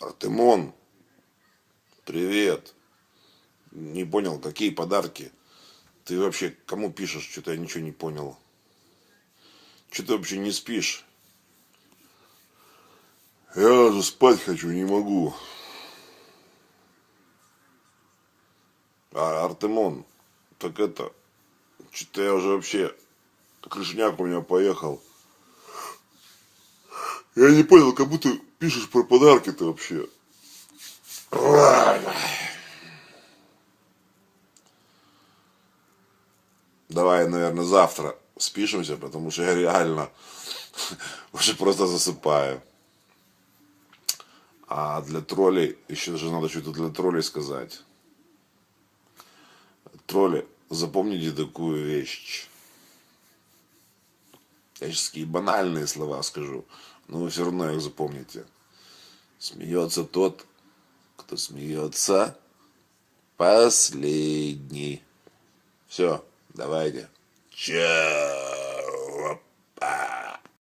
Артемон, привет. Не понял, какие подарки? Ты вообще кому пишешь? Что-то я ничего не понял. Что ты вообще не спишь? Я уже спать хочу, не могу. А, Артемон, так это, что-то я уже вообще, крышняк у меня поехал. Я не понял, кому ты пишешь про подарки-то вообще. Давай, наверное, завтра спишемся, потому что я реально уже просто засыпаю. А для троллей, еще же надо что-то для троллей сказать. Тролли, запомните такую вещь. Я сейчас такие банальные слова скажу, но вы все равно их запомните. Смеется тот, кто смеется последний. Все, давайте. Чао.